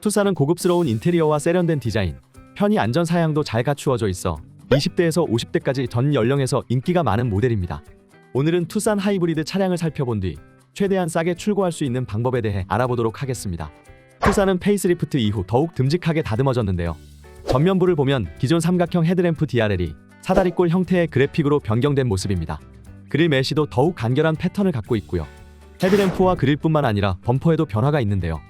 투싼은 고급스러운 인테리어와 세련된 디자인, 편의 안전 사양도 잘 갖추어져 있어 20대에서 50대까지 전 연령에서 인기가 많은 모델입니다. 오늘은 투싼 하이브리드 차량을 살펴본 뒤 최대한 싸게 출고할 수 있는 방법에 대해 알아보도록 하겠습니다. 투싼은 페이스리프트 이후 더욱 듬직하게 다듬어졌는데요. 전면부를 보면 기존 삼각형 헤드램프 DRL이 사다리꼴 형태의 그래픽으로 변경된 모습입니다. 그릴 메시도 더욱 간결한 패턴을 갖고 있고요. 헤드램프와 그릴뿐만 아니라 범퍼에도 변화가 있는데요.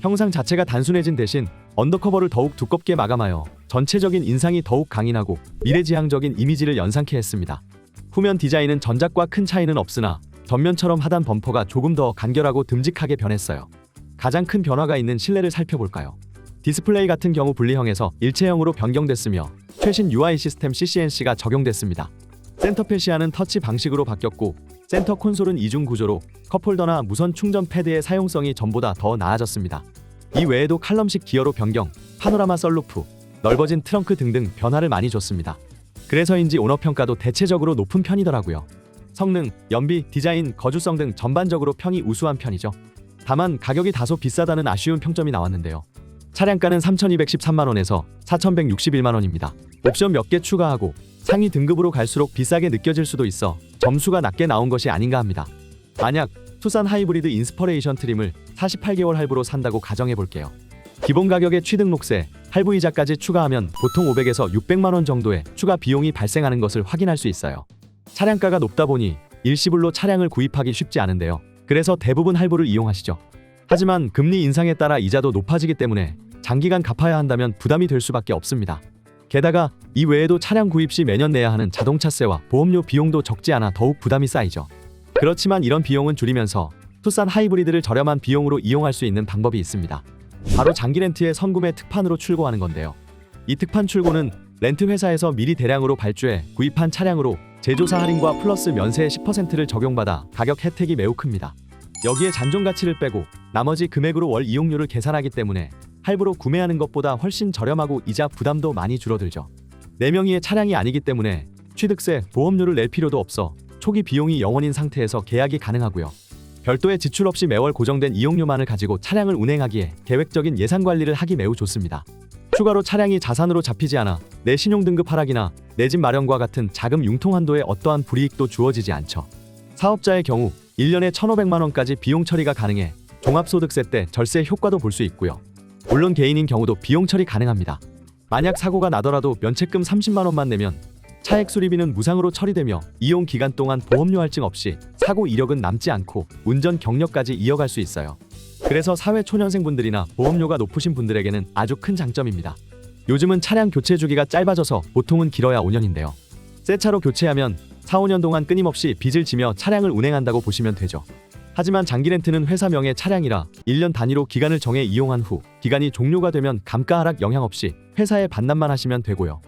형상 자체가 단순해진 대신 언더커버를 더욱 두껍게 마감하여 전체적인 인상이 더욱 강인하고 미래지향적인 이미지를 연상케 했습니다. 후면 디자인은 전작과 큰 차이는 없으나 전면처럼 하단 범퍼가 조금 더 간결하고 듬직하게 변했어요. 가장 큰 변화가 있는 실내를 살펴볼까요? 디스플레이 같은 경우 분리형에서 일체형으로 변경됐으며 최신 UI 시스템 CCNC가 적용됐습니다. 센터 페 시야는 터치 방식으로 바뀌었고 센터 콘솔은 이중 구조로 컵홀더나 무선 충전 패드의 사용성이 전보다 더 나아졌습니다. 이 외에도 칼럼식 기어로 변경, 파노라마 썰루프, 넓어진 트렁크 등등 변화를 많이 줬습니다. 그래서인지 오너 평가도 대체적으로 높은 편이더라고요. 성능, 연비, 디자인, 거주성 등 전반적으로 평이 우수한 편이죠. 다만 가격이 다소 비싸다는 아쉬운 평점이 나왔는데요. 차량가는 3,213만 원에서 4,161만 원입니다. 옵션 몇 개 추가하고 상위 등급으로 갈수록 비싸게 느껴질 수도 있어 점수가 낮게 나온 것이 아닌가 합니다. 만약 투싼 하이브리드 인스퍼레이션 트림을 48개월 할부로 산다고 가정해 볼게요. 기본 가격에 취등록세, 할부이자까지 추가하면 보통 500에서 600만 원 정도의 추가 비용이 발생하는 것을 확인할 수 있어요. 차량가가 높다 보니 일시불로 차량을 구입하기 쉽지 않은데요. 그래서 대부분 할부를 이용하시죠. 하지만 금리 인상에 따라 이자도 높아지기 때문에 장기간 갚아야 한다면 부담이 될 수밖에 없습니다. 게다가 이 외에도 차량 구입 시 매년 내야 하는 자동차세와 보험료 비용도 적지 않아 더욱 부담이 쌓이죠. 그렇지만 이런 비용은 줄이면서 투싼 하이브리드를 저렴한 비용으로 이용할 수 있는 방법이 있습니다. 바로 장기 렌트의 선구매 특판으로 출고하는 건데요. 이 특판 출고는 렌트 회사에서 미리 대량으로 발주해 구입한 차량으로 제조사 할인과 플러스 면세 10%를 적용받아 가격 혜택이 매우 큽니다. 여기에 잔존 가치를 빼고 나머지 금액으로 월 이용료를 계산하기 때문에 할부로 구매하는 것보다 훨씬 저렴하고 이자 부담도 많이 줄어들죠. 4명이의 차량이 아니기 때문에 취득세, 보험료를 낼 필요도 없어 초기 비용이 0원인 상태에서 계약이 가능하고요. 별도의 지출 없이 매월 고정된 이용료만을 가지고 차량을 운행하기에 계획적인 예산 관리를 하기 매우 좋습니다. 추가로 차량이 자산으로 잡히지 않아 내 신용 등급 하락이나 내 집 마련과 같은 자금 융통 한도에 어떠한 불이익도 주어지지 않죠. 사업자의 경우 1년에 1,500만 원까지 비용 처리가 가능해 종합소득세 때 절세 효과도 볼 수 있고요. 물론 개인인 경우도 비용 처리 가능합니다. 만약 사고가 나더라도 면책금 30만 원만 내면 차액 수리비는 무상으로 처리되며 이용 기간 동안 보험료 할증 없이 사고 이력은 남지 않고 운전 경력까지 이어갈 수 있어요. 그래서 사회 초년생 분들이나 보험료가 높으신 분들에게는 아주 큰 장점입니다. 요즘은 차량 교체 주기가 짧아져서 보통은 길어야 5년인데요. 새 차로 교체하면 4, 5년 동안 끊임없이 빚을 지며 차량을 운행한다고 보시면 되죠. 하지만 장기 렌트는 회사명의 차량이라 1년 단위로 기간을 정해 이용한 후 기간이 종료가 되면 감가 하락 영향 없이 회사에 반납만 하시면 되고요.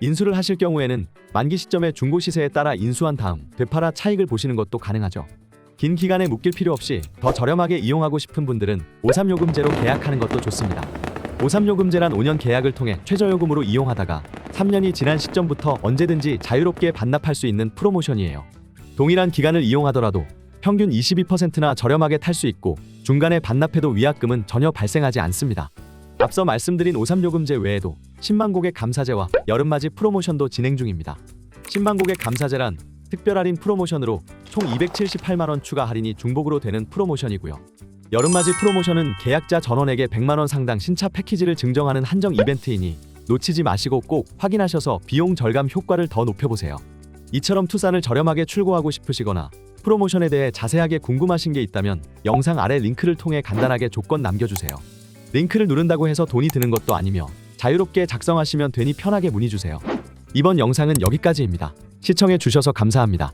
인수를 하실 경우에는 만기 시점의 중고 시세에 따라 인수한 다음 되팔아 차익을 보시는 것도 가능하죠. 긴 기간에 묶일 필요 없이 더 저렴하게 이용하고 싶은 분들은 53요금제로 계약하는 것도 좋습니다. 53요금제란 5년 계약을 통해 최저요금으로 이용하다가 3년이 지난 시점부터 언제든지 자유롭게 반납할 수 있는 프로모션이에요. 동일한 기간을 이용하더라도 평균 22%나 저렴하게 탈 수 있고 중간에 반납해도 위약금은 전혀 발생하지 않습니다. 앞서 말씀드린 53요금제 외에도 10만 고객 감사제와 여름맞이 프로모션도 진행 중입니다. 10만 고객 감사제란 특별 할인 프로모션으로 총 278만 원 추가 할인이 중복으로 되는 프로모션이고요. 여름맞이 프로모션은 계약자 전원에게 100만 원 상당 신차 패키지를 증정하는 한정 이벤트이니 놓치지 마시고 꼭 확인하셔서 비용 절감 효과를 더 높여보세요. 이처럼 투싼을 저렴하게 출고하고 싶으시거나 프로모션에 대해 자세하게 궁금하신 게 있다면 영상 아래 링크를 통해 간단하게 조건 남겨주세요. 링크를 누른다고 해서 돈이 드는 것도 아니며 자유롭게 작성하시면 되니 편하게 문의 주세요. 이번 영상은 여기까지입니다. 시청해 주셔서 감사합니다.